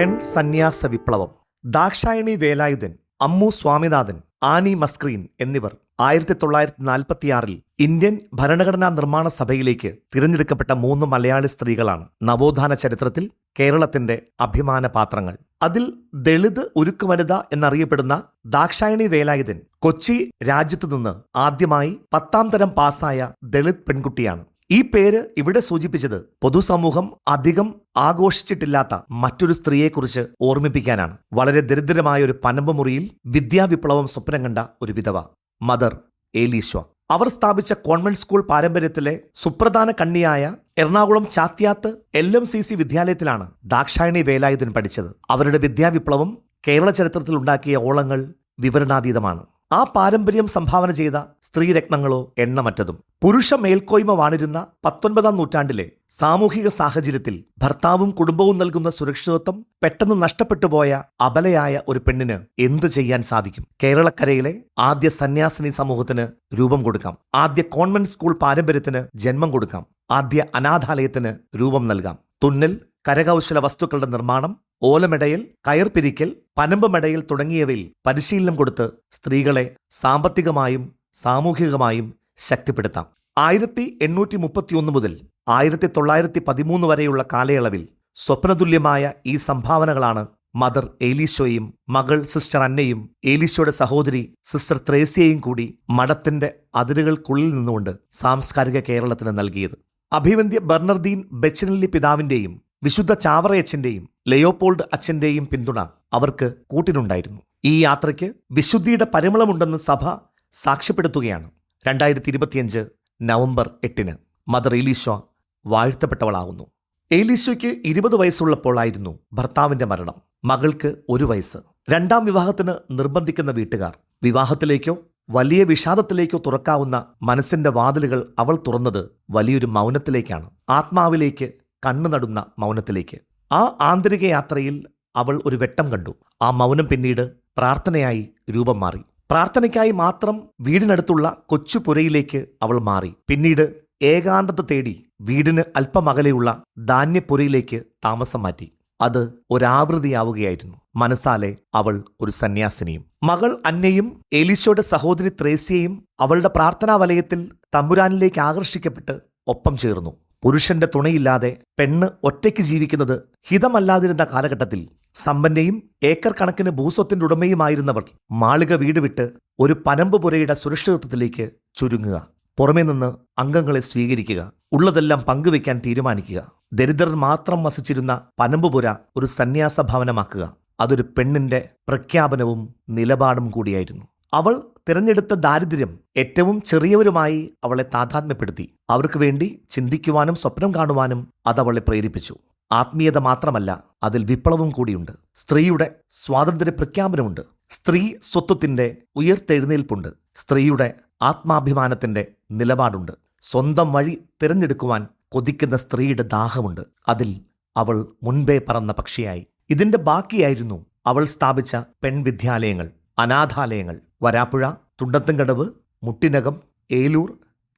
പെൺ സന്യാസ വിപ്ലവം. ദാക്ഷായണി വേലായുധൻ അമ്മു സ്വാമിനാഥൻ ആനി മസ്ക്രീൻ എന്നിവർ ആയിരത്തി തൊള്ളായിരത്തി നാൽപ്പത്തിയാറിൽ ഇന്ത്യൻ ഭരണഘടനാ നിർമ്മാണ സഭയിലേക്ക് തിരഞ്ഞെടുക്കപ്പെട്ട മൂന്ന് മലയാളി സ്ത്രീകളാണ് നവോത്ഥാന ചരിത്രത്തിൽ കേരളത്തിന്റെ അഭിമാന പാത്രങ്ങൾ. അതിൽ ദളിത് ഉരുക്ക് വനിത എന്നറിയപ്പെടുന്ന ദാക്ഷായണി വേലായുധൻ കൊച്ചി രാജ്യത്തു നിന്ന് ആദ്യമായി പത്താം തരം പാസ്സായ ദളിത് പെൺകുട്ടിയാണ്. ഈ പേര് ഇവിടെ സൂചിപ്പിച്ചത് പൊതുസമൂഹം അധികം ആഘോഷിച്ചിട്ടില്ലാത്ത മറ്റൊരു സ്ത്രീയെക്കുറിച്ച് ഓർമ്മിപ്പിക്കാനാണ്. വളരെ ദരിദ്രമായ ഒരു പനമ്പമുറിയിൽ വിദ്യാവിപ്ലവം സ്വപ്നം കണ്ട ഒരു വിധവ മദർ ഏലീശ്വ. അവർ സ്ഥാപിച്ച കോൺവെന്റ് സ്കൂൾ പാരമ്പര്യത്തിലെ സുപ്രധാന കണ്ണിയായ Ernakulam Chathiath L M C C വിദ്യാലയത്തിലാണ് Dakshayani Velayudhan പഠിച്ചത്. അവരുടെ വിദ്യാവിപ്ലവം കേരള ചരിത്രത്തിൽ ഉണ്ടാക്കിയ ഓളങ്ങൾ വിവരണാതീതമാണ്. ആ പാരമ്പര്യം സംഭാവന ചെയ്ത സ്ത്രീരത്നങ്ങളോ എണ്ണമറ്റതും. പുരുഷ മേൽക്കോയ്മ വാണിരുന്ന പത്തൊൻപതാം നൂറ്റാണ്ടിലെ സാമൂഹിക സാഹചര്യത്തിൽ ഭർത്താവും കുടുംബവും നൽകുന്ന സുരക്ഷിതത്വം പെട്ടെന്ന് നഷ്ടപ്പെട്ടുപോയ അബലയായ ഒരു പെണ്ണിന് എന്തു ചെയ്യാൻ സാധിക്കും? കേരളക്കരയിലെ ആദ്യ സന്യാസിനി സമൂഹത്തിന് രൂപം കൊടുക്കാം. ആദ്യ കോൺവെന്റ് സ്കൂൾ പാരമ്പര്യത്തിന് ജന്മം കൊടുക്കാം. ആദ്യ അനാഥാലയത്തിന് രൂപം നൽകാം. തുന്നൽ കരകൗശല വസ്തുക്കളുടെ നിർമ്മാണം ഓലമെടയിൽ കയർപിരിക്കൽ പനമ്പ് മെടയിൽ തുടങ്ങിയവയിൽ പരിശീലനം കൊടുത്ത് സ്ത്രീകളെ സാമ്പത്തികമായും സാമൂഹികമായും ശക്തിപ്പെടുത്താം. ആയിരത്തി എണ്ണൂറ്റി മുപ്പത്തിയൊന്ന് മുതൽ ആയിരത്തി തൊള്ളായിരത്തി പതിമൂന്ന് വരെയുള്ള കാലയളവിൽ സ്വപ്നതുല്യമായ ഈ സംഭാവനകളാണ് മദർ ഏലീശോയും മകൾ സിസ്റ്റർ അന്നയും ഏലീശോയുടെ സഹോദരി സിസ്റ്റർ ത്രേസ്യയും കൂടി മഠത്തിന്റെ അതിരുകൾക്കുള്ളിൽ നിന്നുകൊണ്ട് സാംസ്കാരിക കേരളത്തിന് നൽകിയത്. അഭിവന്ദ്യ ബർണർദീൻ ബെച്ചനല്ലി പിതാവിന്റെയും വിശുദ്ധ ചാവറയച്ചന്റെയും ലയോപോൾഡ് അച്ഛന്റെയും പിന്തുണ അവർക്ക് കൂട്ടിനുണ്ടായിരുന്നു. ഈ യാത്രയ്ക്ക് വിശുദ്ധിയുടെ പരിമളമുണ്ടെന്ന് സഭ സാക്ഷ്യപ്പെടുത്തുകയാണ്. രണ്ടായിരത്തി ഇരുപത്തിയഞ്ച് നവംബർ എട്ടിന് മദർ ഏലീശോ വാഴ്ത്തപ്പെട്ടവളാകുന്നു ഏലീശോയ്ക്ക് ഇരുപത് വയസ്സുള്ളപ്പോഴായിരുന്നു ഭർത്താവിന്റെ മരണം. മകൾക്ക് ഒരു വയസ്സ്. രണ്ടാം വിവാഹത്തിന് നിർബന്ധിക്കുന്ന വീട്ടുകാർ വിവാഹത്തിലേക്കോ വലിയ വിഷാദത്തിലേക്കോ തുറക്കാവുന്ന മനസ്സിന്റെ വാതിലുകൾ അവൾ തുറന്നത് വലിയൊരു മൗനത്തിലേക്കാണ്. ആത്മാവിലേക്ക് കണ്ണു നടുന്ന മൗനത്തിലേക്ക്. ആ ആന്തരിക യാത്രയിൽ അവൾ ഒരു വെട്ടം കണ്ടു. ആ മൗനം പിന്നീട് പ്രാർത്ഥനയായി രൂപം മാറി. പ്രാർത്ഥനയ്ക്കായി മാത്രം വീടിനടുത്തുള്ള കൊച്ചുപുരയിലേക്ക് അവൾ മാറി. പിന്നീട് ഏകാന്തത തേടി വീടിന് അല്പമകലെയുള്ള ധാന്യപ്പുരയിലേക്ക് താമസം മാറ്റി. അത് ഒരാവൃതിയാവുകയായിരുന്നു. മനസ്സാലെ അവൾ ഒരു സന്യാസിനിയും. മകൾ അന്നയും എലീശോയുടെ സഹോദരി ത്രേസ്യയും അവളുടെ പ്രാർത്ഥനാ വലയത്തിൽ തമ്പുരാനിലേക്ക് ആകർഷിക്കപ്പെട്ട് ഒപ്പം ചേർന്നു. പുരുഷന്റെ തുണയില്ലാതെ പെണ്ണ് ഒറ്റയ്ക്ക് ജീവിക്കുന്നത് ഹിതമല്ലാതിരുന്ന കാലഘട്ടത്തിൽ സമ്പന്നയും ഏക്കർ കണക്കിന് ഭൂസ്വത്തിന്റെ ഉടമയുമായിരുന്നവർ മാളിക വീട് വിട്ട് ഒരു പനമ്പ് പുരയുടെ സുരക്ഷിതത്വത്തിലേക്ക് ചുരുങ്ങുക. പുറമേ നിന്ന് അംഗങ്ങളെ സ്വീകരിക്കുക. ഉള്ളതെല്ലാം പങ്കുവെക്കാൻ തീരുമാനിക്കുക. ദരിദ്രർ മാത്രം വസിച്ചിരുന്ന പനമ്പുപുര ഒരു സന്യാസ ഭവനമാക്കുക. അതൊരു പെണ്ണിന്റെ പ്രഖ്യാപനവും നിലപാടും കൂടിയായിരുന്നു. അവൾ തിരഞ്ഞെടുത്ത ദാരിദ്ര്യം ഏറ്റവും ചെറിയവരുമായി അവളെ താതാത്മ്യപ്പെടുത്തി. അവർക്ക് വേണ്ടി ചിന്തിക്കുവാനും സ്വപ്നം കാണുവാനും അതവളെ പ്രേരിപ്പിച്ചു. ആത്മീയത മാത്രമല്ല അതിൽ വിപ്ലവം കൂടിയുണ്ട്. സ്ത്രീയുടെ സ്വാതന്ത്ര്യ പ്രഖ്യാപനമുണ്ട് സ്ത്രീ സ്വത്വത്തിന്റെ ഉയർത്തെഴുന്നേൽപ്പുണ്ട്. സ്ത്രീയുടെ ആത്മാഭിമാനത്തിന്റെ നിലപാടുണ്ട്. സ്വന്തം വഴി തിരഞ്ഞെടുക്കുവാൻ കൊതിക്കുന്ന സ്ത്രീയുടെ ദാഹമുണ്ട്. അതിൽ അവൾ മുൻപേ പറന്ന പക്ഷിയായി. ഇതിന്റെ ബാക്കിയായിരുന്നു അവൾ സ്ഥാപിച്ച പെൺവിദ്യാലയങ്ങൾ. അനാഥാലയങ്ങൾ വരാപ്പുഴ തുണ്ടത്തുംകടവ് മുട്ടിനകം ഏലൂർ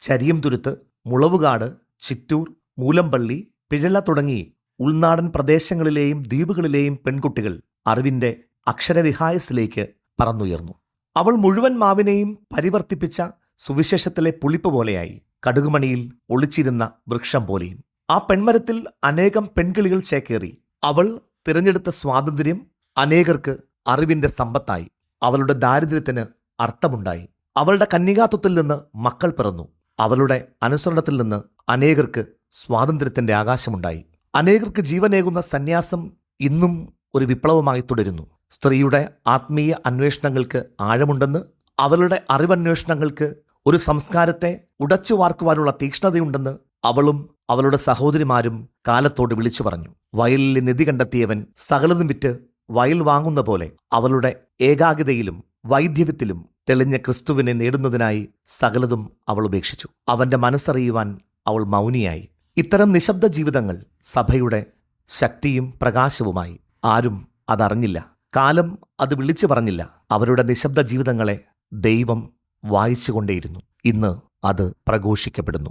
ചരിയംതുരുത്ത് മുളവുകാട് ചിറ്റൂർ മൂലമ്പള്ളി പിഴല തുടങ്ങി ഉൾനാടൻ പ്രദേശങ്ങളിലെയും ദ്വീപുകളിലെയും പെൺകുട്ടികൾ അറിവിന്റെ അക്ഷരവിഹായസിലേക്ക് പറന്നുയർന്നു. അവൾ മുഴുവൻ മാവിനെയും പരിവർത്തിപ്പിച്ച സുവിശേഷത്തിലെ പുളിപ്പ് പോലെയായി കടുകുമണിയിൽ ഒളിച്ചിരുന്ന വൃക്ഷം പോലെയും. ആ പെൺമരത്തിൽ അനേകം പെൺകിളികൾ ചേക്കേറി. അവൾ തിരഞ്ഞെടുത്ത സ്വാതന്ത്ര്യം അനേകർക്ക് അറിവിന്റെ സമ്പത്തായി. അവളുടെ ദാരിദ്ര്യത്തിന് അർത്ഥമുണ്ടായി. അവളുടെ കന്യകാത്വത്തിൽ നിന്ന് മക്കൾ പിറന്നു. അവളുടെ അനുസരണത്തിൽ നിന്ന് അനേകർക്ക് സ്വാതന്ത്ര്യത്തിന്റെ ആകാശമുണ്ടായി. അനേകർക്ക് ജീവനേകുന്ന സന്യാസം ഇന്നും ഒരു വിപ്ലവമായി തുടരുന്നു. സ്ത്രീയുടെ ആത്മീയ അന്വേഷണങ്ങൾക്ക് ആഴമുണ്ടെന്ന് അവളുടെ അറിവന്വേഷണങ്ങൾക്ക് ഒരു സംസ്കാരത്തെ ഉടച്ചു വാർക്കുവാനുള്ള തീക്ഷ്ണതയുണ്ടെന്ന് അവളും അവളുടെ സഹോദരിമാരും കാലത്തോട് വിളിച്ചു പറഞ്ഞു വയലിലെ നിധി കണ്ടെത്തിയവൻ സകലതും വിറ്റ് വയൽ വാങ്ങുന്ന പോലെ അവളുടെ ഏകാഗ്രതയിലും വൈദ്യവത്തിലും തെളിഞ്ഞ ക്രിസ്തുവിനെ നേടുന്നതിനായി സകലതും അവൾ ഉപേക്ഷിച്ചു. അവന്റെ മനസ്സറിയുവാൻ അവൾ മൗനിയായി. ഇത്തരം നിശബ്ദ ജീവിതങ്ങൾ സഭയുടെ ശക്തിയും പ്രകാശവുമായി ആരും അതറിഞ്ഞില്ല. കാലം അത് വിളിച്ചു പറഞ്ഞില്ല. അവരുടെ നിശബ്ദ ജീവിതങ്ങളെ ദൈവം വായിച്ചുകൊണ്ടേയിരുന്നു. ഇന്ന് അത് പ്രഘോഷിക്കപ്പെടുന്നു.